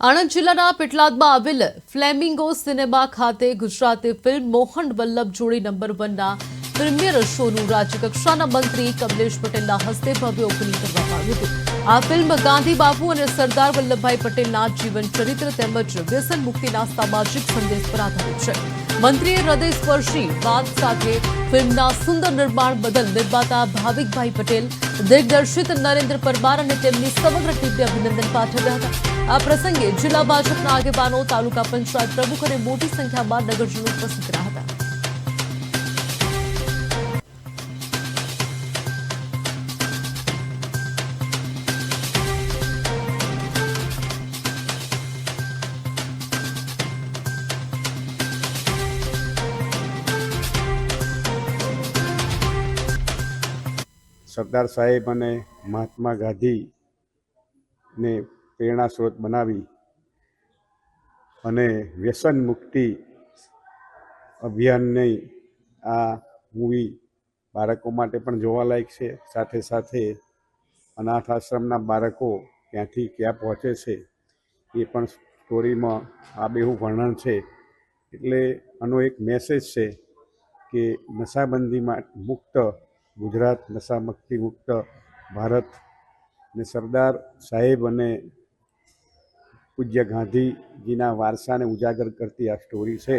આણંદ જિલ્લાના પેટલાદમાં આવેલ flamingo cinema ખાતે ગુજરાતી ફિલ્મ મોહન વલ્લભ જોડી નંબર વનના પ્રીમિયર શોનું રાજ્યકક્ષાના મંત્રી કમલેશ પટેલના હસ્તે ભવ્ય ઓપનિંગ કરવામાં આવ્યું હતું. આ ફિલ્મ ગાંધી બાપુ અને સરદાર વલ્લભભાઈ પટેલના જીવન ચરિત્ર તેમજ વ્યસન મુક્તિના સામાજિક સંદેશ પર આધારિત છે. મંત્રીએ હૃદયસ્પર્શી વાત સાથે ફિલ્મના સુંદર નિર્માણ બદલ નિર્માતા ભાવિકભાઈ પટેલ, દિગ્દર્શિત નરેન્દ્ર પરમાર અને તેમની સમગ્ર ટીમને અભિનંદન પાઠવ્યા હતા. આ પ્રસંગે જિલ્લા ભાજપના આગેવાનો, તાલુકા પંચાયત પ્રમુખ અને મોટી સંખ્યામાં નગરજનો ઉપસ્થિત રહ્યા હતા. સરદાર સાહેબ અને મહાત્મા ગાંધીને પ્રેરણા સ્ત્રોત બનાવી અને વ્યસન મુક્તિ અભિયાનની આ મૂવી બાળકો માટે પણ જોવાલાયક છે. સાથે સાથે અનાથ આશ્રમના બાળકો ક્યાંથી ક્યાં પહોંચે છે એ પણ સ્ટોરીમાં આ બેહું વર્ણન છે. એટલે આનો એક મેસેજ છે કે નશાબંધીમાં મુક્ત ગુજરાત નશામુક્તિ મુક્ત ભારત ને સરદાર સાહેબ અને પૂજ્ય ગાંધીજીના વારસાને ઉજાગર કરતી આ સ્ટોરી છે.